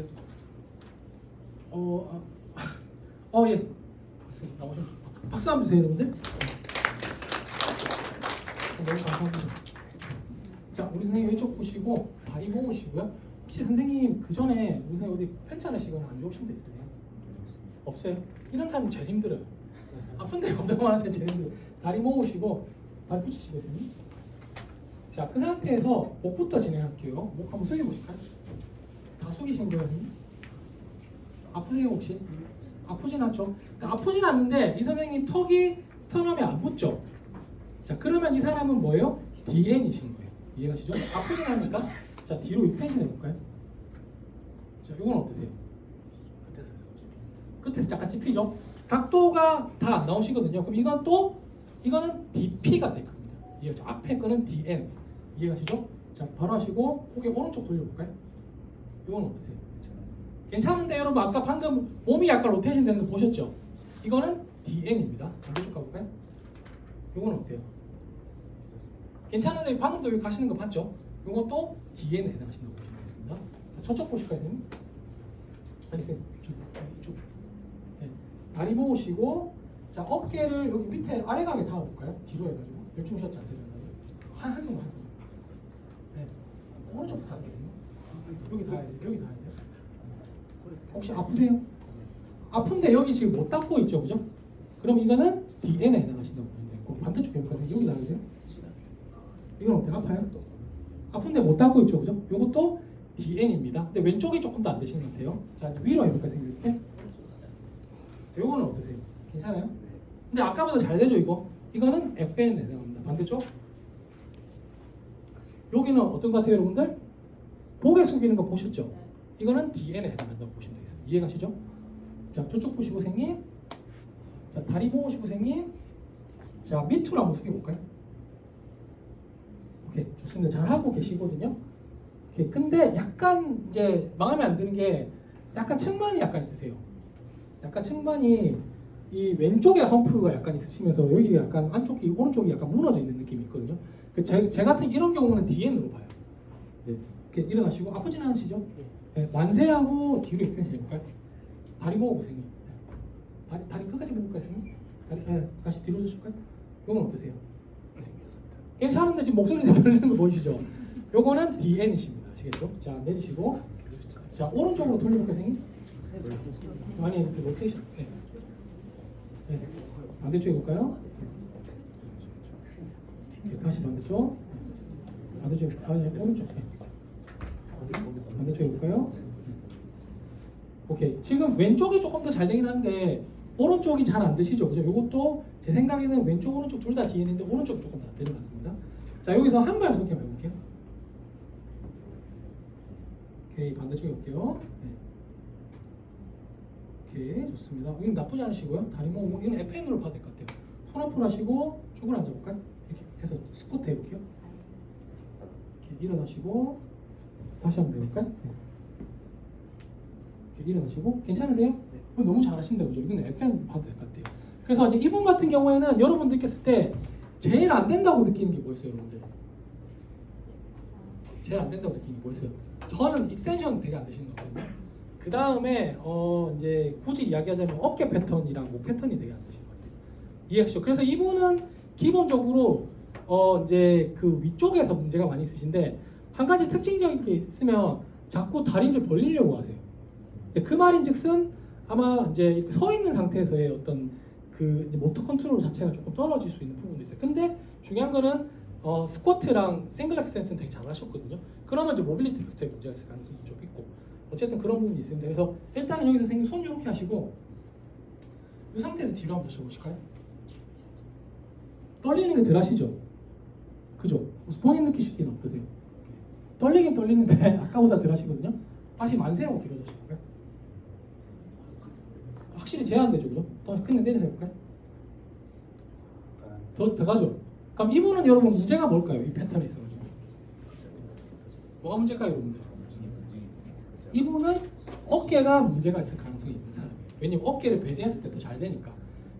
있어요? 어, 아, 어 예. 나오셨 박수 한번 주세요, 여러분들. 어, 너무 감사합니다. 자, 우리 선생님 왼쪽 보시고 다리 모으시고요. 혹시 선생님 그 전에 우리 선생님 어디 편찮으시거나 안 좋으신 데 있으세요? 없어요? 이런 사람 제일 힘들어요. 아픈 데 없다고 하는 사람 제일 힘들어요. 다리 모으시고 다리 붙이시고 선생님. 자, 그 상태에서 목부터 진행할게요. 목 한번 숙여 보실까요? 다 숙이신 거예요, 선생님? 아프세요 혹시? 아프진 않죠? 그러니까 아프진 않는데 이 선생님 턱이 스터넘에 안 붙죠? 자 그러면 이 사람은 뭐예요? DN이신 거예요. 이해가시죠? 아프진 않으니까 자 뒤로 익스텐션 해볼까요? 자 이건 어떠세요? 끝에서 잠깐 찝히죠? 각도가 다 안 나오시거든요. 그럼 이건 또 이거는 DP가 될 겁니다. 이해가죠? 앞에 거는 DN 이해가시죠? 자 바로 하시고 고개 오른쪽 돌려볼까요? 이건 어떠세요? 괜찮은데 여러분 아까 방금 몸이 약간 로테이션 되는 거 보셨죠? 이거는 DN입니다. 반대쪽 가볼까요? 이건 어때요? 괜찮은데 방금도 여기 가시는 거 봤죠? 이것도 DN에 해당하신다고 보시면 되겠습니다. 자, 저쪽 보실까요, 선생님? 아니, 선생님, 이쪽. 네. 다리 모으시고, 자, 어깨를 여기 밑에 아래 가게 닿아볼까요? 뒤로 해가지고. 열중 쉬었지 않으세요? 한, 한 손만, 한 손. 네. 오른쪽부터 되거든요. 여기 닿아야 돼요. 여기 닿아야 돼요. 혹시 아프세요? 아픈데 여기 지금 못 닦고 있죠, 그죠? 그럼 이거는 DN에 해당하신다고 보시면 되고 반대쪽 해볼까요? 여기 나가세요? 이건 어때? 아파요? 아픈데 못 닦고 있죠, 그죠? 이것도 DN입니다. 근데 왼쪽이 조금 더 안 되시는 것 같아요. 자, 이제 위로 해볼까요, 선생님? 이렇게? 자, 이거는 어떠세요? 괜찮아요? 근데 아까보다 잘 되죠, 이거? 이거는 FN에 해당합니다. 반대쪽? 여기는 어떤 것 같아요, 여러분들? 고개 숙이는 거 보셨죠? 이거는 DN에 해당한다고 보시면 되겠습니다. 이해가시죠? 자, 저쪽 보시고 생님. 자, 다리 모으시고 생님. 자, 밑으로 한번 숙여볼까요? 오케이, 좋습니다. 잘 하고 계시거든요. 오케이, 근데 약간 이제 마음에 안 드는 게 약간 측만이 약간 있으세요. 약간 측만이 이 왼쪽에 험프가 약간 있으시면서 여기가 약간 안쪽이 오른쪽이 약간 무너져 있는 느낌이 있거든요. 그 제, 제 같은 이런 경우는 DN으로 봐요. 네, 이렇게 일어나시고 아프진 않으시죠? 네, 만세하고 뒤로 익스텐션 해볼까요? 다리 모으고 선생님. 네. 다리, 다리 끝까지 모을까요? 다리, 네, 다시 뒤로 주실까요? 이건 어떠세요? 괜찮은데 지금 목소리 들리는 거 보이시죠? 요거는 DN이십니다. 아시겠죠? 자, 내리시고. 자, 오른쪽으로 돌려볼까요, 선생님? 아니, 이렇게 로테이션. 네. 네. 반대쪽 해볼까요? 네, 다시 반대쪽. 네. 반대쪽, 아니, 오른쪽. 네. 반대쪽 해볼까요? 오케이. 지금 왼쪽이 조금 더 잘 되긴 한데 오른쪽이 잘안 되시죠, 그죠? 이것도 제 생각에는 왼쪽 오른쪽 둘 다 DN인데 오른쪽이 조금 더안 되는 것 같습니다. 자 여기서 한발 속게 해볼게요. 오케이 반대쪽에 볼게요. 네. 오케이 좋습니다. 이건 나쁘지 않으시고요. 다리 모으고 이건 FN으로 봐도 될 것 같아요. 손 앞으로 하시고 쪽으로 앉아볼까요? 이렇게 해서 스쿼트 해볼게요. 이렇게 일어나시고 다시 한번 해볼까요? 네. 이렇게 일어나시고 괜찮으세요? 어, 너무 잘하신다 그죠? 이건 봐도 될것 같아요. 그래서 이제 이분 같은 경우에는 여러분 느꼈을 때 제일 안 된다고 느끼는 게 뭐였어요, 여러분들? 제일 안 된다고 느끼는 게 뭐였어요? 저는 익스텐션 되게 안 되시는 것 같거든요. 그 다음에 어 이제 굳이 이야기하자면 어깨 패턴이랑 목 패턴이 되게 안 되시는 것 같아요. 이해하시죠? 그래서 이분은 기본적으로 어 이제 그 위쪽에서 문제가 많이 있으신데 한 가지 특징적인 게 있으면 자꾸 다리를 벌리려고 하세요. 그 말인즉슨 아마 이제 서 있는 상태에서의 어떤 그 모터 컨트롤 자체가 조금 떨어질 수 있는 부분도 있어요. 근데 중요한 거는 어, 스쿼트랑 싱글 엑스텐스는 되게 잘하셨거든요. 그러면 이제 모빌리티 팩터에 문제가 있을 가능성이 좀 있고 어쨌든 그런 부분이 있습니다. 그래서 일단은 여기 선생님 손 이렇게 하시고 이 상태에서 뒤로 한번 보셔보실까요? 떨리는 게 덜 하시죠? 그죠? 본인 느끼시기는 어떠세요? 떨리긴 떨리는데 아까보다 덜 하시거든요. 다시 만세하고 뒤로 주실까요? 확실히 제한되죠, 그죠? 더 그냥 내려서 해볼까요? 더, 더 가죠? 그럼 이분은 여러분 문제가 뭘까요? 이 패턴에 있어가지고. 뭐가 문제일까요, 여러분들? 이분은 어깨가 문제가 있을 가능성이 있는 사람이에요. 왜냐면 어깨를 배제했을 때 더 잘 되니까.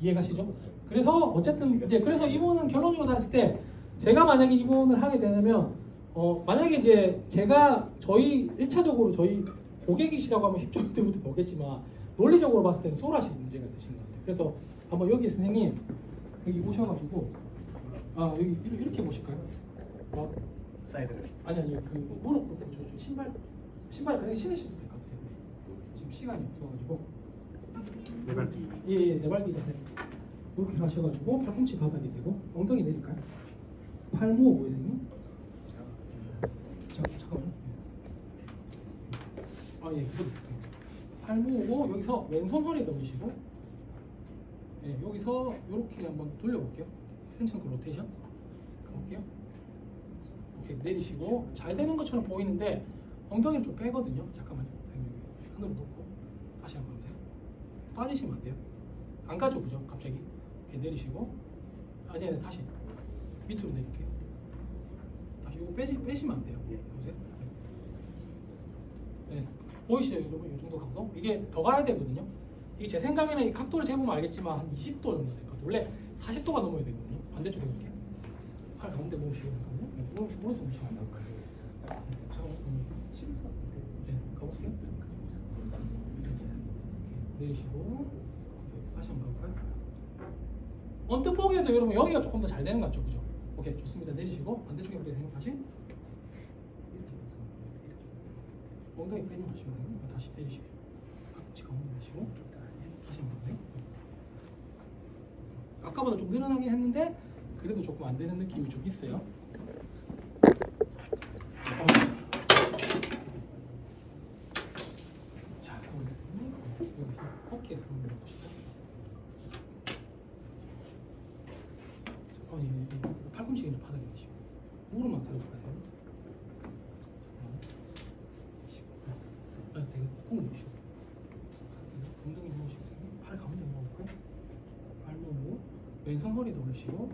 이해가시죠? 그래서 어쨌든 이제 그래서 이분은 결론적으로 봤을 때 제가 만약에 이분을 하게 되면 어 만약에 이제 제가 저희 1차적으로 저희 고객이시라고 하면 힘줄 때부터 보겠지만 논리적으로 봤을 때는 소라시 문제가 있으신 것 같아요. 그래서 한번 여기 선생님 여기 오셔가지고 아 여기 이렇게, 보실까요? 아, 사이드를 아니 아니 그 무릎 저, 저 신발 신발 그냥 신으셔도 될 것 같아요. 지금 시간이 없어가지고 네발기 예, 네발기 전에 이렇게 가셔가지고 팔꿈치 바닥이 되고 엉덩이 내릴까요? 팔 모어 보이세요? 자, 잠깐만요. 아 예, 그거 있어요. 팔 모으고 여기서 왼손 허리 넘으시고 예, 여기서 이렇게 한번 돌려볼게요. 그 로테이션 가볼게요. 이렇게 내리시고 잘 되는 것처럼 보이는데 엉덩이를 좀 빼거든요. 잠깐만요. 하늘을 놓고 다시 한번 보세요. 빠지시면 안 돼요. 안 가죠, 그죠? 갑자기 이렇게 내리시고 아니 아니 다시 밑으로 내릴게요. 다시 이거 빼지 빼시면 안 돼요. 예. 보세요. 네. 네. 보이시죠, 여러분? 이 정도 각도? 이게 더 가야 되거든요. 이게 제 생각에는 이 각도를 재보면 알겠지만 한 20도 정도 될 것 같아요. 원래 40도가 넘어야 되거든요. 반대쪽에 이렇게 팔 가운데 모으시고 잠깐만요. 네, 모- 모여서 모시고. 잠깐만. 음. 네, 가보세요. 내리시고 다시 한번 가볼까요? 언뜻 보기에도 여러분 여기가 조금 더 잘 되는 것 같죠, 그죠? 오케이 좋습니다. 내리시고 반대쪽에 볼게요. 생각 다시 엉덩이 빼지 마시고. 다시 내리시고 팔꿈치 가운데 마시고 다시 한번 가요. 아까보다 좀 늘어나긴 했는데 그래도 조금 안 되는 느낌이 좀 있어요. 어. 팔꿈치 그냥 바닥에 내시고 무릎만 들어가세요. 아, 되게 꼭 누시고 엉덩이 누우시고 팔 가운데 모으고요. 팔 모으고 왼손 허리 돌리시고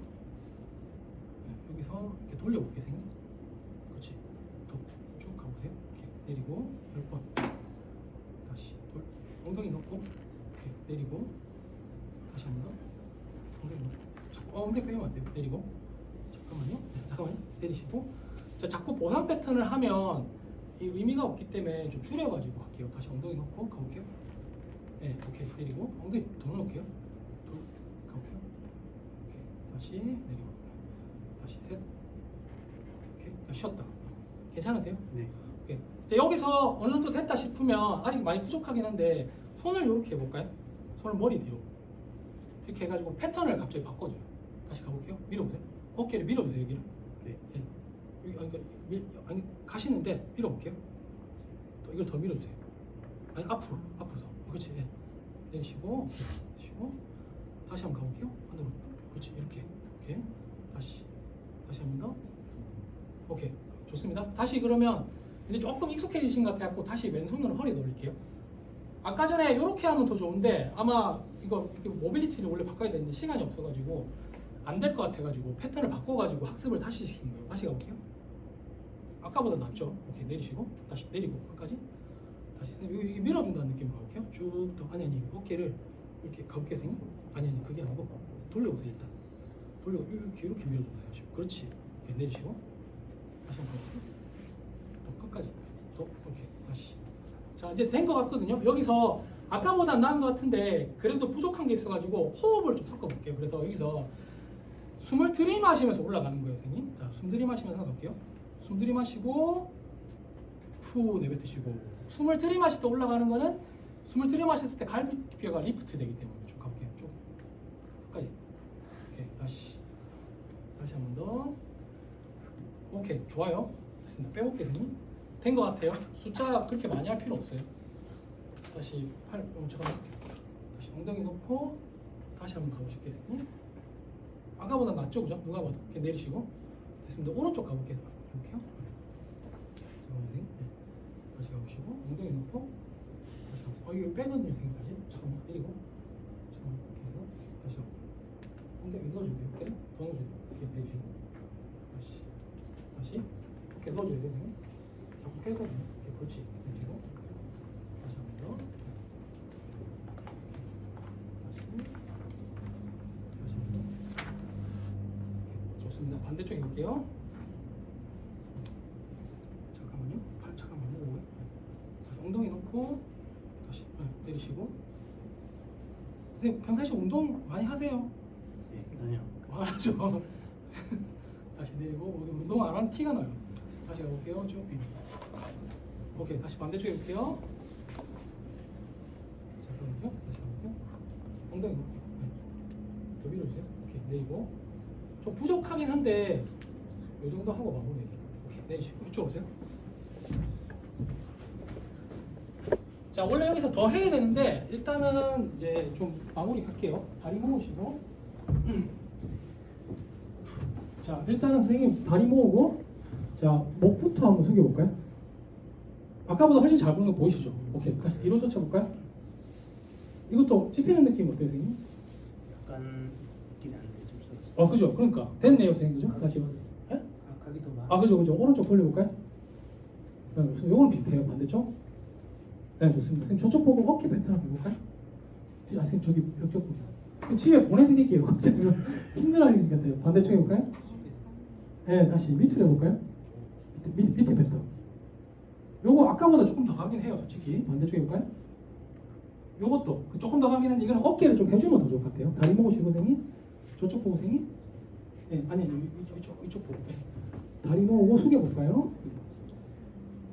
네, 여기서 이렇게 돌려볼게요, 선생님. 그렇지. 더쭉 가보세요. 이렇게 내리고 열 번. 다시 돌. 엉덩이 넣고 이렇게 내리고 다시 한번 더. 엉덩이 넣고. 자꾸 어, 엉덩이 빼면 안 돼요. 내리고. 잠깐만요. 네, 잠깐만요. 내리시고. 자, 자꾸 보상 패턴을 하면 이 의미가 없기 때문에 좀 줄여가지고 할게요. 다시 엉덩이 넣고 가볼게요. 네, 오케이 내리고 엉덩이 더 넣을게요. 돌 가볼게요. 다시 내리고 다시 셋. 오케이 다시 쉬었다. 괜찮으세요? 네 오케이. 자, 여기서 어느 정도 됐다 싶으면 아직 많이 부족하긴 한데 손을 이렇게 해볼까요? 손을 머리 뒤로 이렇게 해가지고 패턴을 갑자기 바꿔줘요. 다시 가볼게요. 밀어보세요. 어깨를 밀어보세요 여기를. 네. 예. 여기 아니, 그러니까 밀, 아니 가시는데 밀어볼게요. 또 이걸 더 밀어주세요. 아니 앞으로 앞으로 더. 그렇지. 예. 내리시고 내리시고 다시 한번 가볼게요. 안으로. 그렇지 이렇게 이렇게 다시 다시 한 번 더. 오케이 좋습니다. 다시 그러면 이제 조금 익숙해지신 것 같아갖고 다시 왼손으로 허리 돌릴게요. 아까 전에 이렇게 하면 더 좋은데 아마 이거 모빌리티를 원래 바꿔야 되는데 시간이 없어가지고 안 될 것 같아가지고 패턴을 바꿔가지고 학습을 다시 시킨 거예요. 다시 가볼게요. 아까보다 낫죠? 오케이 내리시고 다시 내리고 끝까지 다시 여기 밀어준다는 느낌으로 가볼게요. 쭉 더 아니 아니 어깨를 이렇게 가볼게요, 선생님. 아니 아니 그게 아니고 돌려보세요 일단. 돌려 이렇게 이렇게 밀어준다 해가지고 그렇지. 내리시고 다시 한번 가볼게요. 또 끝까지 또 오케이 다시. 자 이제 된 것 같거든요. 여기서 아까보다 나은 것 같은데 그래도 부족한 게 있어가지고 호흡을 좀 섞어볼게요. 그래서 여기서 숨을 들이마시면서 올라가는 거예요, 선생님. 자, 숨 들이마시면서 갈게요. 숨 들이마시고 후 내뱉으시고 숨을 들이마실 때 올라가는 거는 숨을 들이마셨을 때 갈비뼈가 리프트 되기 때문에 쭉 가볼게요. 쭉 끝까지. 다시 다시 한 번 더. 오케이 좋아요. 됐습니다. 빼볼게요, 선생님. 된것 같아요. 숫자 그렇게 많이 할 필요 없어요. 다시 팔, 음, 잠깐만. 다시 엉덩이 놓고 다시 한번 가보실게요, 선생님. 아까보다 낫죠, 그죠? 누가 봐도 이렇게 내리시고 됐습니다. 오른쪽 가볼게요. 이렇게요. 네. 다시 가보시고 엉덩이 놓고 다시 가보세요. 어, 이거 빼거든요, 다시. 잠깐만 내리고 잠깐만 이렇게 해서 다시 가보세요. 엉덩이 넣어주세요. 이렇게 더 넣어주세요. 이렇게 내리시고 다시 다시 이렇게 넣어줘야 선생님. 자꾸 빼거든요. 이렇게 그렇지. 내리고 다시 한번 더. 다시 다시 한번 더. 좋습니다. 반대쪽에 볼게요. 잠깐만요. 팔 잠깐만 모으고요. 다시 엉덩이 놓고 내리시고. 선생님 평상시 운동 많이 하세요? 하죠. 다시 내리고 여기 운동 안 한 티가 나요. 다시 가볼게요. 쭉. 오케이 다시 반대쪽에 볼게요. 자 그럼요. 다시 가볼게요. 엉덩이 놓을게요. 네. 더 밀어주세요. 오케이 내리고. 좀 부족하긴 한데 이 정도 하고 마무리. 오케이 내리시고 이쪽 오세요. 자 원래 여기서 더 해야 되는데 일단은 이제 좀 마무리 할게요. 다리 모으시고. 자 일단은 선생님 다리 모으고 자 목부터 한번 숙여 볼까요? 아까보다 훨씬 잘 보는 거 보이시죠? 오케이 다시 뒤로 젖혀 볼까요? 이것도 찝히는 느낌 어때요 선생님? 약간 있긴 한데 좀 썰었어. 어 그죠 그러니까 됐네요 선생님 그죠? 다시 예? 아, 가기 더 나. 아 그죠 그죠 오른쪽 돌려 볼까요? 네, 무슨 요거는 비슷해요 반대쪽? 네 좋습니다 선생님 저쪽 보고 어깨 패턴 한번 해볼까요? 아 선생님 저기 벽쪽 보세요 집에 보내드릴게요 갑자기 좀 힘들어하시는 것 같아요 반대쪽 해볼까요? 네 다시 밑으로 해볼까요? 밑에, 밑에, 패턴 요거 아까보다 조금 더 가긴 해요 솔직히 반대쪽 해볼까요? 요것도 그 조금 더 가긴 한데 이거는 어깨를 좀 해주면 더 좋을 것 같아요 다리 모으시고 선생님 저쪽 보고 선생님 네, 아니 이쪽, 이쪽, 보고 네. 다리 모으고 숙여 볼까요?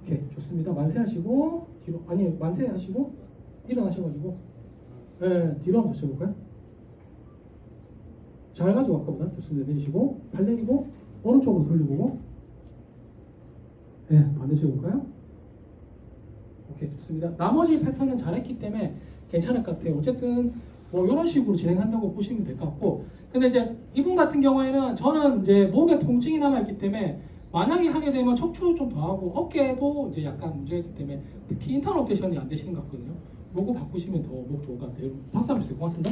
오케이 좋습니다 만세하시고 뒤로 아니 만세하시고 일어나셔가지고 예 뒤로 한번 젖혀볼까요? 잘 가지고 아까보다. 좋습니다 내리시고 팔 내리고 오른쪽으로 돌려보고. 예 반대쪽 해볼까요? 오케이 좋습니다. 나머지 패턴은 잘했기 때문에 괜찮을 것 같아요. 어쨌든 뭐 이런 식으로 진행한다고 보시면 될 것 같고. 근데 이제 이분 같은 경우에는 저는 이제 목에 통증이 남아있기 때문에 만약에 하게 되면 척추 좀 더 하고 어깨도 이제 약간 문제가 있기 때문에 특히 인터로테이션이 안 되시는 것 같거든요. 요거 바꾸시면 더 목 좋을 것 같아요. 박수 한번 주세요. 고맙습니다